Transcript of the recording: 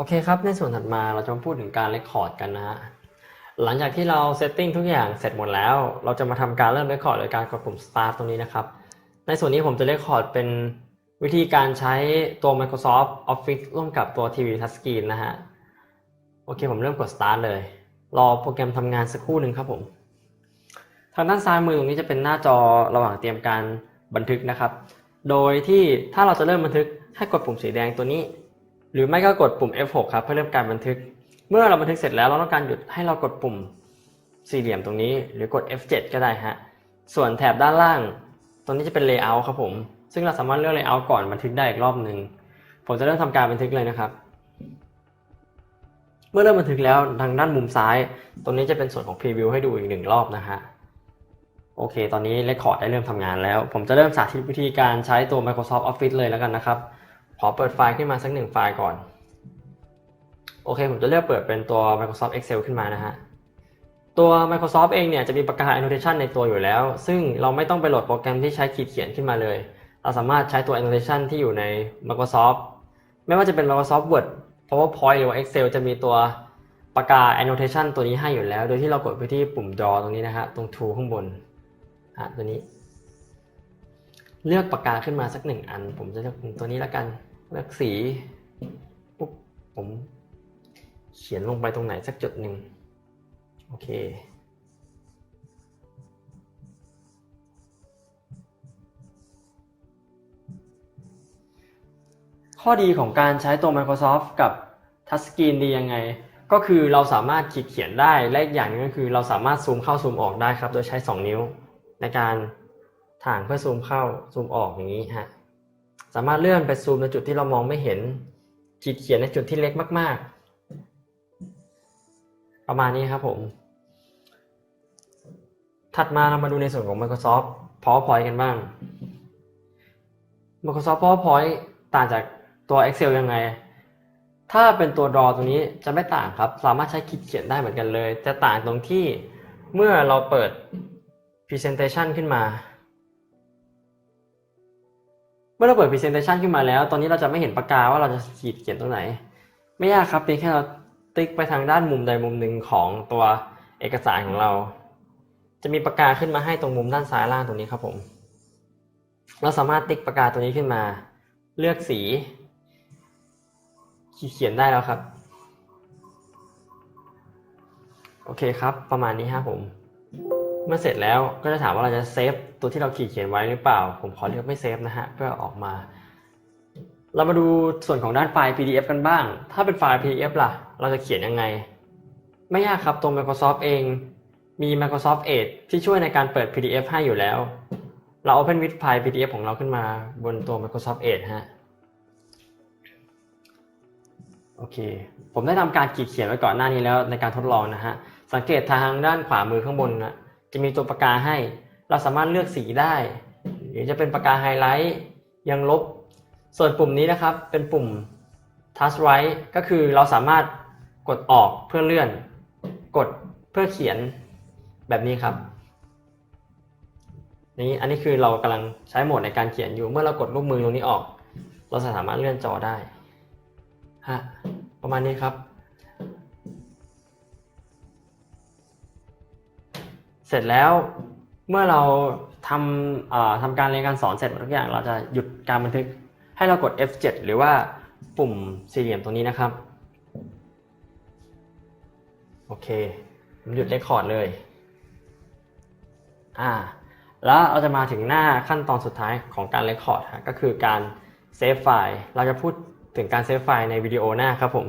โอเคครับ ในส่วนถัดมาเราจะมาพูดถึงการเรคคอร์ดกันนะฮะ หลังจากที่เราเซตติ้งทุกอย่างเสร็จหมดแล้ว เราจะมาทำการเริ่มเรคคอร์ดโดยการกดปุ่ม start ตรงนี้นะครับ ในส่วนนี้ผมจะเรคคอร์ดเป็นวิธีการใช้ตัว Microsoft Office ร่วมกับตัว TV Touchscreen นะฮะ โอเค ผมเริ่มกด start เลย รอโปรแกรมทำงานสักครู่หนึ่งครับผม ทางด้านซ้ายมือตรงนี้จะเป็นหน้าจอระหว่างเตรียมการบันทึกนะครับ โดยที่ถ้าเราจะเริ่มบันทึกให้กดปุ่มสีแดงตัวนี้ หรือไม่ก็กดปุ่ม F6 ครับเพื่อเริ่มการบันทึก เมื่อเราบันทึกเสร็จแล้วเราต้องการหยุดให้เรากดปุ่มสี่เหลี่ยมตรงนี้ หรือกด F7 ก็ได้ฮะส่วนแถบด้านล่าง ตรงนี้จะเป็น Layout ครับผม ซึ่งเราสามารถเลือก Layout ก่อนบันทึกได้อีกรอบหนึ่งผมจะเริ่มทำการบันทึกเลยนะครับ เมื่อเริ่มบันทึกแล้วทางด้านมุมซ้าย ตรงนี้จะเป็นส่วนของ Preview ให้ดูอีกหนึ่งรอบนะฮะโอเค ตอนนี้ Record ได้เริ่มทำงานแล้ว ผมจะเริ่มสาธิตวิธีการใช้ตัว Microsoft Office เลยแล้วกันนะครับ ขอเปิดไฟล์ขึ้นมาสักหนึ่งไฟล์ก่อน โอเค ผมจะเลือกเปิดเป็นตัว Microsoft Excel ขึ้นมานะฮะ ตัว Microsoft เองเนี่ยจะมีปากกา annotation ในตัวอยู่แล้ว ซึ่งเราไม่ต้องไปโหลดโปรแกรมที่ใช้ขีดเขียนขึ้นมาเลย เราสามารถใช้ตัว annotation ที่อยู่ใน Microsoft ไม่ว่าจะเป็น Microsoft Word PowerPoint หรือว่า Excel จะมีตัวปากกา annotation ตัวนี้ให้อยู่แล้ว โดยที่เรากดไปที่ปุ่ม draw ตรงนี้นะฮะ ตรง tool ข้างบนฮะตัวนี้ เลือกปากกาขึ้นมาสักหนึ่งอัน ผมจะเลือกตัวนี้แล้วกัน ลือกสีปุ๊บผมเขียนลงไปตรงไหนสักจุดหนึ่งโอเคข้อดีของการใช้ตัว Microsoft กับ Touchscreen ดียังไง ก็คือเราสามารถขีดเขียนได้และอีกอย่างนึงก็คือเราสามารถซูมเข้าซูมออกได้ครับ โดยใช้ 2 นิ้ว ในการถ่างเพื่อซูมเข้าซูมออกอย่างนี้ฮะ สามารถเลื่อนไปซูมในจุดที่เรามองไม่เห็น ขีดเขียนในจุดที่เล็กมาก ๆ ประมาณนี้ครับผม ถัดมาเรามาดูในส่วนของ Microsoft PowerPoint กันบ้าง Microsoft PowerPoint ต่างจากตัว Excel ยังไง ถ้าเป็นตัว Draw ตรงนี้จะไม่ต่างครับ สามารถใช้ขีดเขียนได้เหมือนกันเลย จะต่างตรงที่เมื่อเราเปิด Presentation ขึ้นมา เมื่อเราเปิด Presentation ขึ้นมาแล้ว ตอนนี้เราจะไม่เห็นปากกาว่าเราจะขีดเขียนตรงไหน ไม่ยากครับเพียงแค่เราติ๊กไปทางด้านมุมใดมุมหนึ่งของตัวเอกสารของเรา จะมีปากกาขึ้นมาให้ตรงมุมด้านซ้ายล่างตรงนี้ครับผม เราสามารถติ๊กปากกาตัวนี้ขึ้นมา เลือกสี ขีดเขียนได้แล้วครับ โอเคครับ ประมาณนี้ครับผม เมื่อเสร็จแล้วก็จะถามว่าเราจะเซฟตัวที่เราขีดเขียนไว้หรือเปล่า ผมขอเลือกไม่เซฟนะฮะเพื่อออกมา เรามาดูส่วนของด้านไฟล์ PDF กันบ้าง ถ้าเป็นไฟล์ PDF ล่ะ เราจะเขียนยังไง ไม่ยากครับตรง Microsoft เอง มี Microsoft Edge ที่ช่วยในการเปิด PDF ให้อยู่แล้ว เรา Open with File PDF ของเราขึ้นมาบนตัว Microsoft Edge ฮะโอเค ผมได้ทำการขีดเขียนไว้ก่อนหน้านี้แล้วในการทดลองนะฮะ สังเกตทางด้านขวามือข้างบนนะ จะมีตัวปากกาให้ เราสามารถเลือกสีได้ หรือจะเป็นปากกาไฮไลท์ยังลบ ส่วนปุ่มนี้นะครับเป็นปุ่ม Touch Right ก็คือเราสามารถกดออกเพื่อเลื่อน กดเพื่อเขียนแบบนี้ครับนี้อันนี้คือเรากำลังใช้โหมดในการเขียนอยู่ เมื่อเรากดลูกมือตรงนี้ออก เราสามารถเลื่อนจอได้ฮะประมาณนี้ครับ เสร็จแล้วเมื่อเราทำทำการเรียนการสอนเสร็จหมดทุกอย่าง เราจะหยุดการบันทึกให้เรากด F7 หรือว่าปุ่มสี่เหลี่ยมตรงนี้นะครับ โอเคผมหยุดเรคคอร์ดเลยอ่าแล้วเราจะมาถึงหน้าขั้นตอนสุดท้ายของการเรคคอร์ดก็คือการเซฟไฟล์ เราจะพูดถึงการเซฟไฟล์ในวิดีโอหน้าครับผม